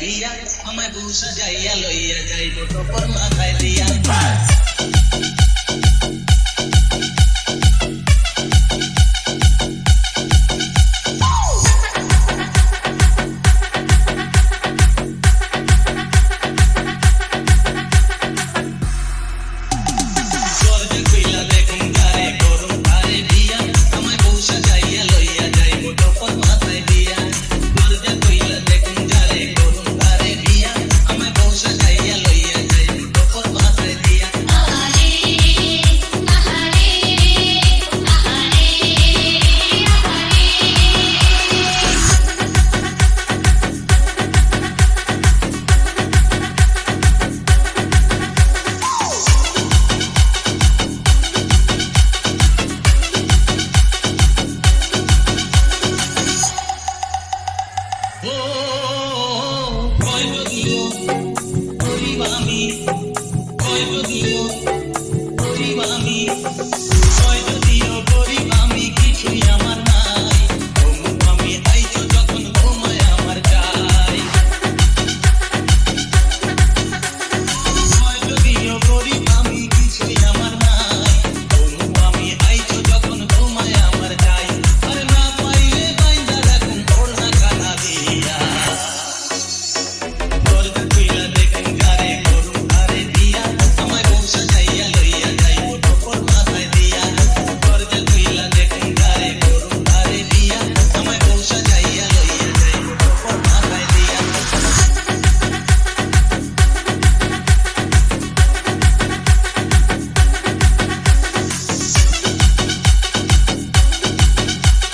দিয়া। আমায় বউ সাজাইয়া লইয়া যাইব তোপর মাথায় দিয়া। করিব আমি